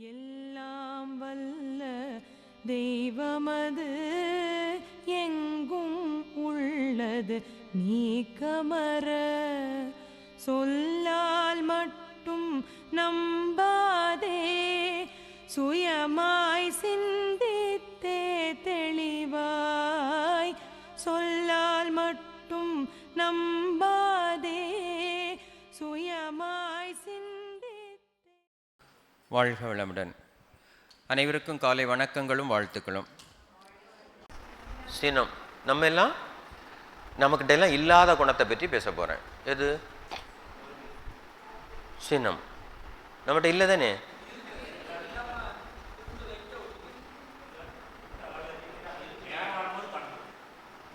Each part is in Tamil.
எல்லாம் வல்ல தெய்வமது எங்கும் உள்ளது நீக்கமர. சொல்லால் மட்டும் நம்பாதே சுயமாய் சிந்தித்தே தெளிவாய். சொல்லால் மட்டும் நம்பா வாழ்க வளமுடன். அனைவருக்கும் காலை வணக்கங்களும் வாழ்த்துக்களும். சீனம் நம்ம எல்லாம் நமக்கிட்ட எல்லாம் இல்லாத குணத்தை பற்றி பேச போகிறேன் எது? சினம் நம்மகிட்ட இல்லை தானே?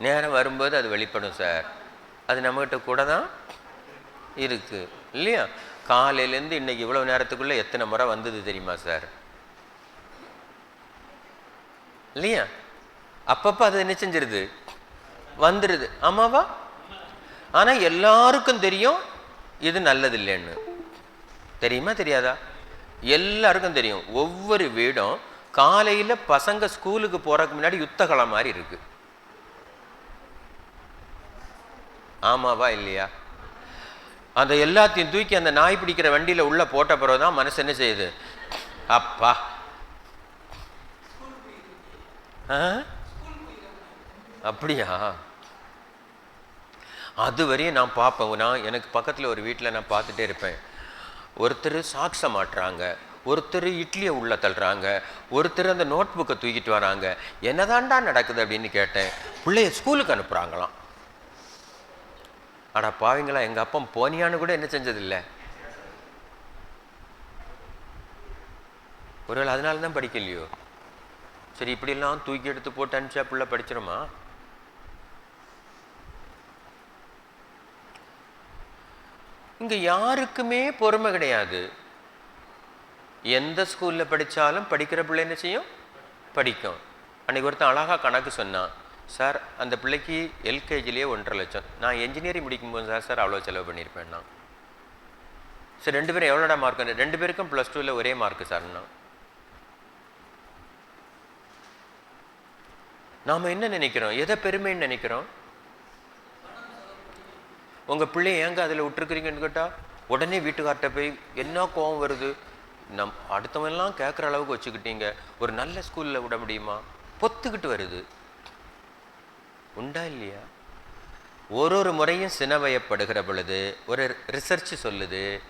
நேரம் வரும்போது அது வெளிப்படும் சார். அது நம்மகிட்ட கூட தான் இருக்கு இல்லையா? காலையிலேருந்து இன்னைக்கு இவ்வளோ நேரத்துக்குள்ளே எத்தனை முறை வந்தது தெரியுமா சார்? இல்லையா? அப்பப்போ அது என்ன செஞ்சிருது? வந்துடுது ஆமாவா? ஆனால் எல்லாருக்கும் தெரியும் இது நல்லது இல்லைன்னு தெரியுமா தெரியாதா? எல்லாருக்கும் தெரியும். ஒவ்வொரு வீடும் காலையில் பசங்க ஸ்கூலுக்கு போகிறதுக்கு முன்னாடி யுத்தகலம் மாதிரி இருக்குது ஆமாவா இல்லையா? அந்த எல்லாத்தையும் தூக்கி அந்த நாய் பிடிக்கிற வண்டியில் உள்ளே போட்ட பிறகு தான் மனசு என்ன செய்யுது? அப்பா. ஆ? அப்படியா? அது வரையும் நான் பார்ப்பேன் நான் எனக்கு பக்கத்தில் ஒரு வீட்டில் நான் பார்த்துட்டே இருப்பேன். ஒருத்தர் சாக்ஸை மாட்டுறாங்க. ஒருத்தர் இட்லியை உள்ளே தள்ளுறாங்க. ஒருத்தர் அந்த நோட் புக்கை தூக்கிட்டு வராங்க. என்னதான்டா நடக்குது அப்படின்னு கேட்டேன். பிள்ளைய ஸ்கூலுக்கு அனுப்புகிறாங்களாம் அடா பாவிங்களா எங்கள் அப்பா போனியான்னு கூட என்ன செஞ்சதில்லை? ஒருவேளை அதனால தான் படிக்கலையோ? சரி இப்படிலாம் தூக்கி எடுத்து போட்டு அனுப்பிச்சா பிள்ளை படிச்சிருமா? இங்கே யாருக்குமே பொறுமை கிடையாது. எந்த ஸ்கூலில் படித்தாலும் படிக்கிற பிள்ளை என்ன செய்யும்? படிக்கும். அன்றைக்கி ஒருத்தன் அழகா கணக்கு சொன்னான். சார் அந்த பிள்ளைக்கு எல்கேஜிலேயே ஒன்றரை லட்சம். நான் என்ஜினியரிங் முடிக்கும்போது சார் சார் அவ்வளோ செலவு பண்ணியிருப்பேன் நான். சார் ரெண்டு பேரும் எவ்வளோடா மார்க் ரெண்டு பேருக்கும் ப்ளஸ் டூவில் ஒரே மார்க்கு சார்ண்ணா நாம் என்ன நினைக்கிறோம்? எதை பெருமைன்னு நினைக்கிறோம்? உங்கள் பிள்ளைய ஏங்க அதில் விட்டுருக்குறீங்கன்னு கேட்டால் உடனே வீட்டுக்கார்ட்ட போய் என்ன கோவம் வருது? நம் அடுத்தவன்லாம் கேட்குற அளவுக்கு வச்சுக்கிட்டீங்க. ஒரு நல்ல ஸ்கூலில் விட முடியுமா? பொத்துக்கிட்டு வருது. உண்டா இல்லையா? ஒரு ஒரு முறையும் சினவயப்படுகிற பொழுது ஒரு ரிசர்ச் சொல்லுது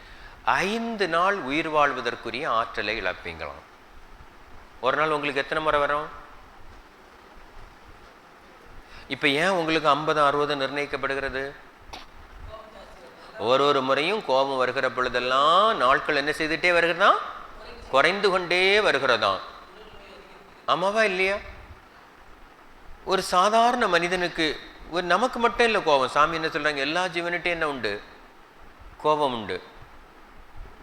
ஐந்து நாள் உயிர் வாழ்வதற்குரிய ஆற்றலை இழப்பீங்களாம். ஒரு நாள் உங்களுக்கு எத்தனை முறை வரும்? இப்போ ஏன் உங்களுக்கு ஐம்பது அறுபது நிர்ணயிக்கப்படுகிறது? ஒரு ஒரு முறையும் கோபம் வருகிற பொழுதெல்லாம் நாட்கள் என்ன செய்துட்டே வருகிறதா? குறைந்து கொண்டே வருகிறதா? ஆமாவா இல்லையா? ஒரு சாதாரண மனிதனுக்கு ஒரு நமக்கு மட்டும் இல்லை கோபம். சாமி என்ன சொல்கிறாங்க எல்லா ஜீவன்கிட்டையும் என்ன உண்டு? கோபம் உண்டு.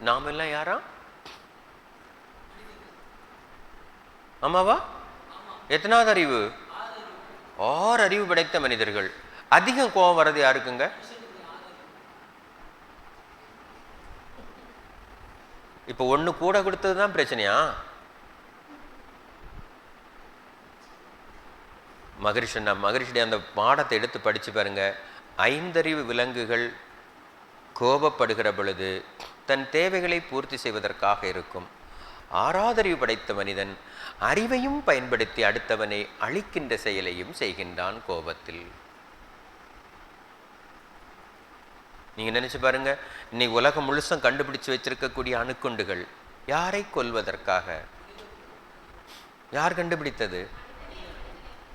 நாம் எல்லாம் யாரா? ஆமாவா? எத்தனாவது அறிவு? ஆறு அறிவு படைத்த மனிதர்கள். அதிகம் கோபம் வர்றது யாருக்குங்க? இப்போ ஒன்று கூட கொடுத்தது தான் பிரச்சனையா? மகரிஷன்னா நான் மகரிஷியுடைய அந்த பாடத்தை எடுத்து படிச்சு பாருங்க. ஐந்தறிவு விலங்குகள் கோபப்படுகிற பொழுது தன் தேவைகளை பூர்த்தி செய்வதற்காக இருக்கும். ஆறாதறிவு படைத்த மனிதன் அறிவையும் பயன்படுத்தி அடுத்தவனை அழிக்கின்ற செயலையும் செய்கின்றான் கோபத்தில். நீங்க நினைச்சு பாருங்க இன்னைக்கு உலகம் முழுசும் கண்டுபிடிச்சு வச்சிருக்கக்கூடிய அணுக்குண்டுகள் யாரை கொல்வதற்காக? யார் கண்டுபிடித்தது?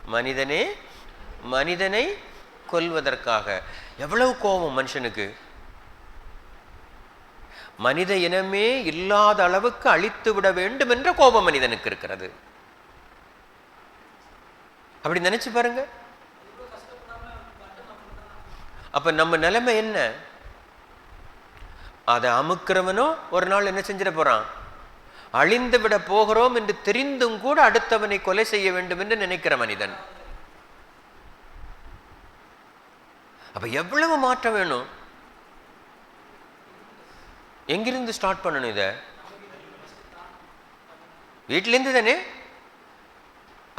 மனிதனே மனிதனை கொல்வதற்காக. எவ்வளவு கோபம் மனுஷனுக்கு? மனித இனமே இல்லாத அளவுக்கு அழித்து விட வேண்டும் என்ற கோபம் மனிதனுக்கு இருக்கிறது. அப்படி நினைச்சு பாருங்க. அப்ப நம்ம நிலைமை என்ன? அதை அமுக்கிறவனோ ஒரு நாள் என்ன செஞ்சிட போறான்? அழிந்துவிட போகிறோம் என்று தெரிந்தும் கூட அடுத்தவனை கொலை செய்ய வேண்டும் என்று நினைக்கிற மனிதன். அப்ப எவ்வளவு மாற்றம் வேணும்? எங்கிருந்து ஸ்டார்ட் பண்ணணும் இதை? வீட்டிலேருந்து தானே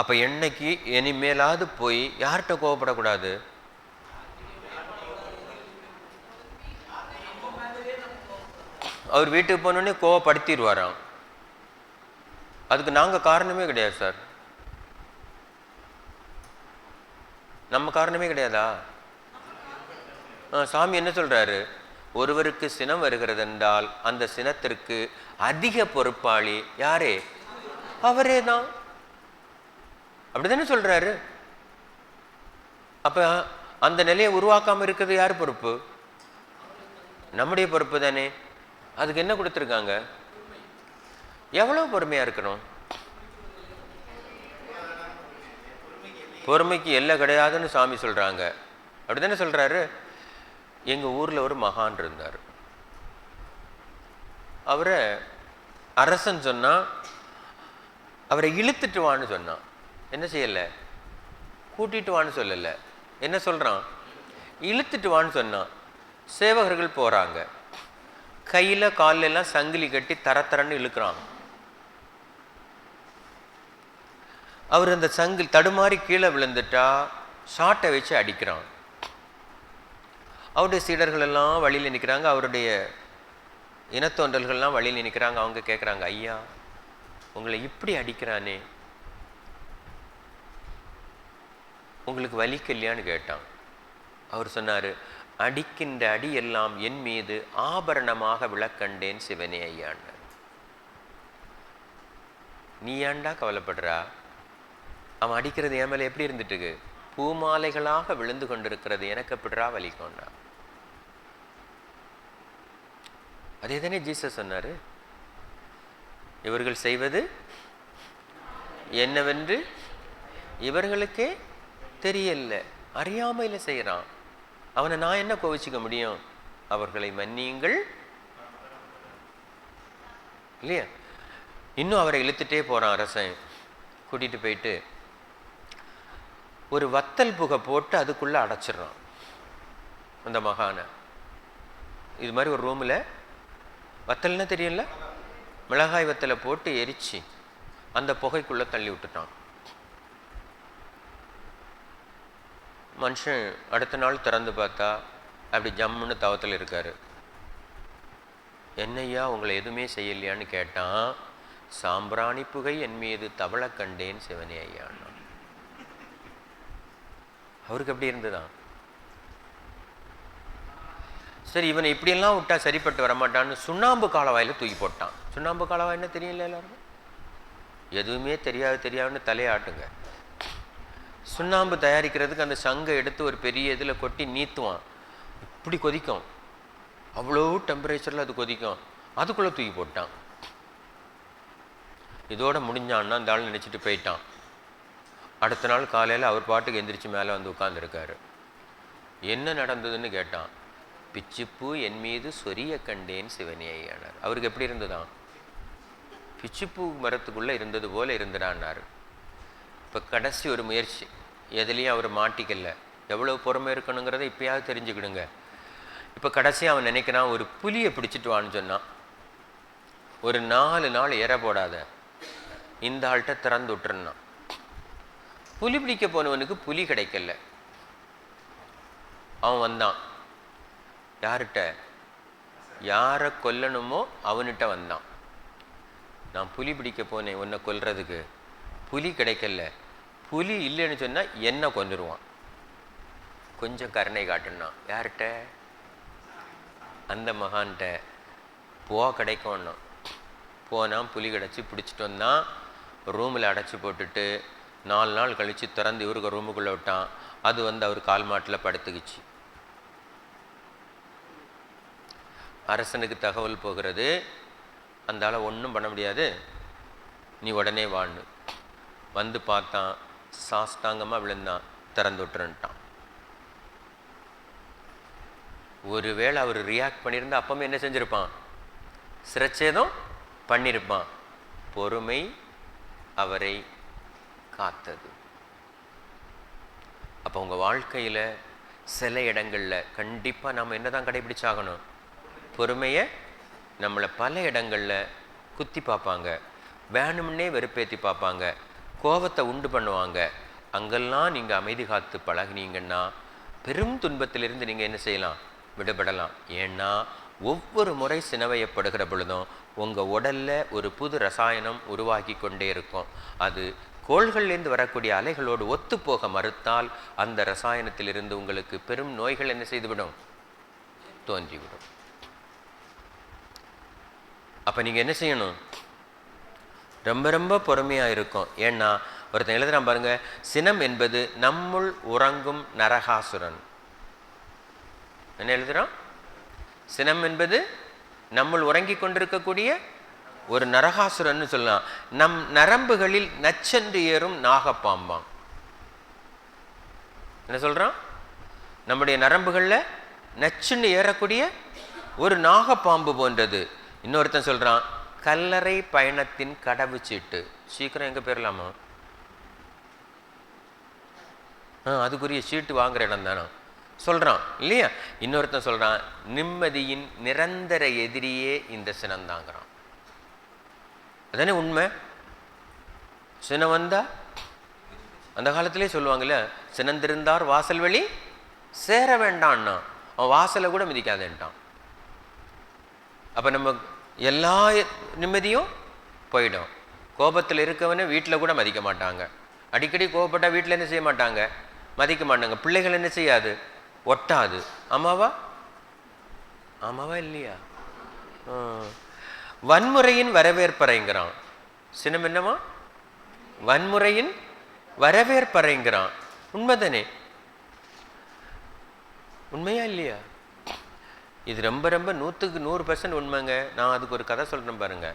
அப்போ என்னைக்கு இனிமேலாவது போய் யார்கிட்ட கோவப்படக்கூடாது? அவர் வீட்டுக்கு போனோடனே கோவப்படுத்திடுவாராம். அதுக்கு நாங்கள் காரணமே கிடையாது சார் நம்ம காரணமே கிடையாதா? ஆ, சாமி என்ன சொல்றாரு? ஒருவருக்கு சினம் வருகிறது என்றால் அந்த சினத்திற்கு அதிக பொறுப்பாளி யாரே? அவரே தான் அப்படிதானே சொல்றாரு? அப்ப அந்த நிலையை உருவாக்காம இருக்கிறது யார் பொறுப்பு? நம்முடைய பொறுப்பு தானே. அதுக்கு என்ன கொடுத்துருக்காங்க? எவ்வளவு பொறுமையா இருக்கணும்? பொறுமைக்கு எல்லை கிடையாதுன்னு சாமி சொல்றாங்க. அப்படிதானே சொல்றாரு? எங்க ஊர்ல ஒரு மகான் இருந்தார். அவரை அரசன் சொன்னா அவரை இழுத்துட்டு வான்னு சொன்னான் என்ன செய்யல? கூட்டிட்டு வான்னு சொல்லல. என்ன சொல்றான்? இழுத்துட்டு வான்னு சொன்னான் சேவகர்கள் போறாங்க. கையில கால்ல எல்லாம் சங்கிலி கட்டி தர தரன்னு இழுக்கிறான் அவர் அந்த சங்கில் தடுமாறி கீழே விழுந்துட்டா ஷார்ட்டை வச்சு அடிக்கிறான். அவருடைய சீடர்கள் எல்லாம் வழியில் நிற்கிறாங்க அவருடைய இனத்தோன்றல்கள்லாம் வழியில் நிற்கிறாங்க அவங்க கேட்குறாங்க ஐயா உங்களை இப்படி அடிக்கிறானே. உங்களுக்கு வலிக்கலையான்னு கேட்டான். அவர் சொன்னாரு அடிக்கின்ற அடி எல்லாம் என் மீது ஆபரணமாக விளக்கண்டேன் சிவனே ஐயான்னு. நீ ஏன்டா கவலைப்படுறா? அவன் அடிக்கிறது என் மேலே எப்படி இருந்துட்டு இருக்கு பூமாலைகளாக விழுந்து கொண்டிருக்கிறது எனக்கு எப்படிரா வலிக்கும்னா அதே தானே ஜீசஸ் சொன்னாரு. இவர்கள் செய்வது என்னவென்று இவர்களுக்கே தெரியல. அறியாமையில செய்கிறான் அவனை நான் என்ன கோவிச்சுக்க முடியும்? அவர்களை மன்னியுங்கள். இல்லையா? இன்னும் அவரை இழுத்துட்டே போறான் அரசன். கூட்டிட்டு போயிட்டு ஒரு வத்தல் புகை போட்டு அதுக்குள்ளே அடைச்சிடுறான் அந்த மகானை. இது மாதிரி ஒரு ரூமில் வத்தல்னா தெரியல மிளகாய் வத்தலை போட்டு எரித்து அந்த புகைக்குள்ளே தள்ளி விட்டுட்டான். மனுஷன் அடுத்த நாள் திறந்து பார்த்தா அப்படி ஜம்முன்னு தவத்தில் இருக்கார். என்னய்யா உங்களை எதுவுமே செய்யலையான்னு கேட்டான். சாம்பிராணி புகை என் மீது தவள கண்டேன் சிவனே ஐயான்னா அவருக்கு எப்படி இருந்துதான் சரி இவனை இப்படியெல்லாம் விட்டா சரிப்பட்டு வரமாட்டான்னு சுண்ணாம்பு காலவாயில தூக்கி போட்டான். சுண்ணாம்பு காலவாயின்னு தெரியல எல்லாருக்கும்? எதுவுமே தெரியாது தெரியாதுன்னு தலையாட்டுங்க சுண்ணாம்பு தயாரிக்கிறதுக்கு அந்த சங்கை எடுத்து ஒரு பெரிய இதில் கொட்டி நீத்துவான். இப்படி கொதிக்கும். அவ்வளோ டெம்பரேச்சரில் அது கொதிக்கும். அதுக்குள்ளே தூக்கி போட்டான். இதோட முடிஞ்சான்னா அந்த ஆள் நினச்சிட்டு போயிட்டான். அடுத்த நாள் காலையில் அவர் பாட்டுக்கு எந்திரிச்சு மேலே வந்து உட்காந்துருக்காரு என்ன நடந்ததுன்னு கேட்டான். பிச்சுப்பூ என் மீது சொரிய கண்டேன் சிவனே ஐயானார் அவருக்கு எப்படி இருந்ததான் பிச்சுப்பூ மரத்துக்குள்ளே இருந்தது போல் இருந்துடான்னாரு இப்போ கடைசி ஒரு முயற்சி. எதுலேயும் அவர் மாட்டிக்கல. எவ்வளோ பொறுமை இருக்கணுங்கிறத இப்பயாவது தெரிஞ்சுக்கிடுங்க. இப்போ கடைசியாக அவன் நினைக்கிறான் ஒரு புலியை பிடிச்சிட்டு வான்னு சொன்னான். ஒரு நாலு நாள் ஏற போடாத. இந்த ஆள்கிட்ட திறந்து விட்டுருந்தான் புலி பிடிக்க போனவனுக்கு புலி கிடைக்கல. அவன் வந்தான். யார்கிட்ட? யாரை கொல்லணுமோ அவன்கிட்ட வந்தான். நான் புலி பிடிக்க போனேன் உன்னை கொல்றதுக்கு. புலி கிடைக்கல. புலி இல்லைன்னு சொன்னா என்ன கொண்டுருவான் கொஞ்சம் கருணை காட்டுனான். யார்கிட்ட? அந்த மகான்கிட்ட. போ கிடைக்கணும் போனால் புலி கிடச்சி பிடிச்சிட்டு வந்தான். ரூமில் அடைச்சி போட்டுட்டு நாலு நாள் கழித்து திறந்து இவருக்கு ரூமுக்குள்ளே விட்டான். அது வந்து அவர் கால் மாட்டில் படுத்துக்கிச்சு. அரசனுக்கு தகவல் போகிறது அந்தால ஒன்றும் பண்ண முடியாது. நீ உடனே வான்னு. வந்து பார்த்தான். சாஸ்தாங்கமாக விழுந்தான். திறந்து விட்டுருன்ட்டான் ஒருவேளை அவர் ரியாக்ட் பண்ணியிருந்தா அப்பவுமே என்ன செஞ்சுருப்பான்? சிரச்சேதம் பண்ணியிருப்பான். பொறுமை அவரை காத்தது. அப்போ உங்கள் வாழ்க்கையில் சில இடங்களில் கண்டிப்பாக நம்ம என்ன தான் கடைபிடிச்சாகணும்? பொறுமையை நம்மளை பல இடங்களில் குத்தி பார்ப்பாங்க. வேணும்னே வெறுப்பேற்றி பார்ப்பாங்க. கோபத்தை உண்டு பண்ணுவாங்க. அங்கெல்லாம் நீங்கள் அமைதி காத்து பழகுனீங்கன்னா பெரும் துன்பத்திலிருந்து நீங்கள் என்ன செய்யலாம்? விடுபடலாம். ஏன்னா ஒவ்வொரு முறை சினவையப்படுகிற பொழுதும் உங்கள் உடல்ல ஒரு புது ரசாயனம் உருவாக்கி கொண்டே இருக்கும். அது கோள்கள்லேருந்து வரக்கூடிய அலைகளோடு ஒத்துப்போக மறுத்தால் அந்த ரசாயனத்திலிருந்து உங்களுக்கு பெரும் நோய்கள் என்ன செய்துவிடும்? தோன்றிவிடும். அப்போ நீங்கள் என்ன செய்யணும்? ரொம்ப ரொம்ப பொறுமையாக இருக்கும். ஏன்னா ஒருத்தன் எழுதுறான் பாருங்க சினம் என்பது நம்முள் உறங்கும் நரகாசுரன். என்ன எழுதுறான்? சினம் என்பது நம்முள் உறங்கி கொண்டிருக்கக்கூடிய ஒரு நரகாசுரன்னு சொல்லலாம். நம் நரம்புகளில் நச்சென்று ஏறும் நாகப்பாம்பாம் என்ன சொல்றான்? நம்முடைய நரம்புகளில் நச்சுன்னு ஏறக்கூடிய ஒரு நாகப்பாம்பு போன்றது. இன்னொருத்தன் சொல்றான் கல்லறை பயணத்தின் கடவு சீட்டு சீக்கிரம் எங்க போயிடலாமா ஆ அதுக்குரிய சீட்டு வாங்குற இடம் தானே? சொல்றான் இல்லையா? இன்னொருத்தன் சொல்றான் நிம்மதியின் நிரந்தர எதிரியே இந்த சினந்தாங்கிறான். அதானே உண்மை? சினம் வந்தால் அந்த காலத்திலே சொல்லுவாங்கல்ல சினந்திருந்தார் வாசல் வழி சேர வேண்டான்னா. அவன் வாசலை கூட மிதிக்காதேன்ட்டான். அப்போ நம்ம எல்லா நிம்மதியும் போயிடும். கோபத்தில் இருக்கவனை வீட்டில் கூட மதிக்க மாட்டாங்க. அடிக்கடி கோபப்பட்டால் வீட்டில் என்ன செய்ய மாட்டாங்க? மதிக்க மாட்டாங்க. பிள்ளைகள் என்ன செய்யாது? ஒட்டாது. ஆமாவா ஆமாவா இல்லையா? ஆ. வன்முறையின் வரவேற்பறைங்கிறான். சினம் என்னவா வன்முறையின் வரவேற்பறைங்கிறான். உண்மைதானே? உண்மையா இல்லையா? இது ரொம்ப ரொம்ப நூற்றுக்கு நூறு பர்சன்ட் உண்மைங்க. நான் அதுக்கு ஒரு கதை சொல்கிறேன் பாருங்க.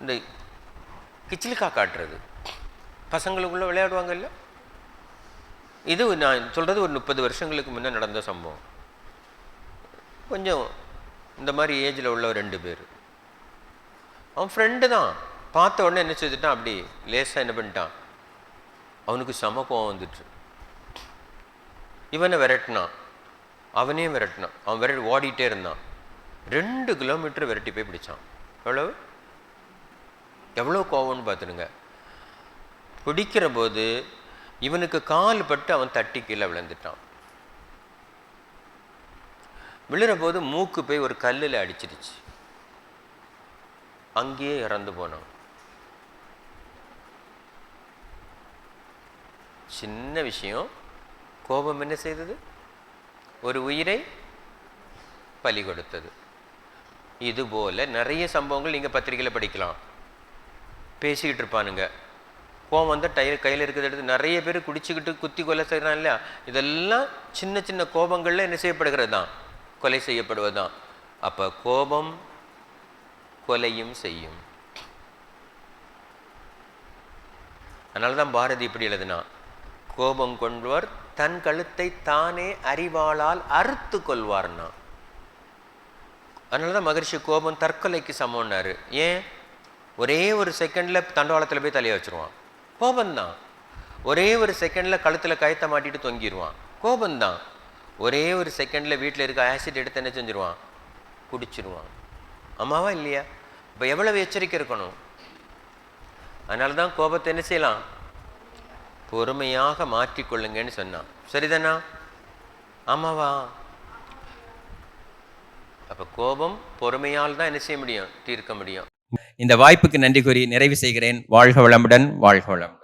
இந்த கிச்சிலிக்கா காட்டுறது. பசங்களுக்குள்ளே விளையாடுவாங்கல்ல இது நான் சொல்கிறது ஒரு முப்பது வருஷங்களுக்கு முன்னே நடந்த சம்பவம். கொஞ்சம் இந்த மாதிரி ஏஜில் உள்ள ரெண்டு பேர். அவன் ஃப்ரெண்டு தான். பார்த்த உடனே என்ன செஞ்சுட்டான்? அப்படி லேசாக என்ன பண்ணிட்டான்? அவனுக்கு செம கோவம் வந்துட்டு இவனை விரட்டினான். அவனையும் விரட்டினான். அவன் விரட்டி ஓடிட்டே இருந்தான். ரெண்டு கிலோமீட்டர் விரட்டி போய் பிடிச்சான். எவ்வளவு? எவ்வளோ கோவம்னு பார்த்துடுங்க. பிடிக்கிற போது இவனுக்கு கால் பட்டு அவன் தட்டி கீழே விழுந்துட்டான். விழுற போது மூக்கு போய் ஒரு கல்லில் அடிச்சிருச்சு. அங்கேயே இறந்து போனான் சின்ன விஷயம் கோபம் என்ன செய்தது? ஒரு உயிரை பலி கொடுத்தது. இதுபோல் நிறைய சம்பவங்கள் நீங்கள் பத்திரிக்கையில் படிக்கலாம். பேசிக்கிட்டு இருப்பானுங்க. கோவம் வந்து டயர் கையில் இருக்கிறத எடுத்து நிறைய பேர் குடிச்சுக்கிட்டு குத்தி கொலை செய்கிறான் இல்லையா? இதெல்லாம் சின்ன சின்ன கோபங்களில் என்ன செய்யப்படுகிறது தான் கொலை செய்யப்படுவதுதான். அப்ப அப்போ கோபம் கொலையும் செய்யும். அதனால தான் பாரதி இப்படி எழுதுனா கோபம் கொண்டவர் தன் கழுத்தை தானே அறிவாளால் அறுத்து கொள்வார்னா. அதனால தான் மகரிஷி கோபம் தற்கொலைக்கு சமம்னாரு. ஏன்? ஒரே ஒரு செகண்டில் தண்டவாளத்தில் போய் தலையை வச்சிருவான். கோபந்தான் ஒரே ஒரு செகண்டில் கழுத்தில் கயத்தை மாட்டிட்டு தொங்கிடுவான் கோபந்தான் ஒரே ஒரு செகண்டில் வீட்டில் இருக்க ஆசிட் எடுத்து என்ன செஞ்சிருவான்? குடிச்சிருவான். அம்மாவா இல்லையா? இப்போ எவ்வளவு எச்சரிக்கை இருக்கணும்? அதனால தான் கோபத்தை என்ன செய்யலாம்? பொறுமையாக மாற்றிக்கொள்ளுங்கன்னு சொன்னான். சரிதானா? ஆமாவா அப்போ கோபம் பொறுமையால் தான் என்ன செய்ய முடியும்? தீர்க்க முடியும். இந்த வாய்ப்புக்கு நன்றி கூறி நிறைவு செய்கிறேன். வாழ்க வளமுடன் வாழ்க வளம்.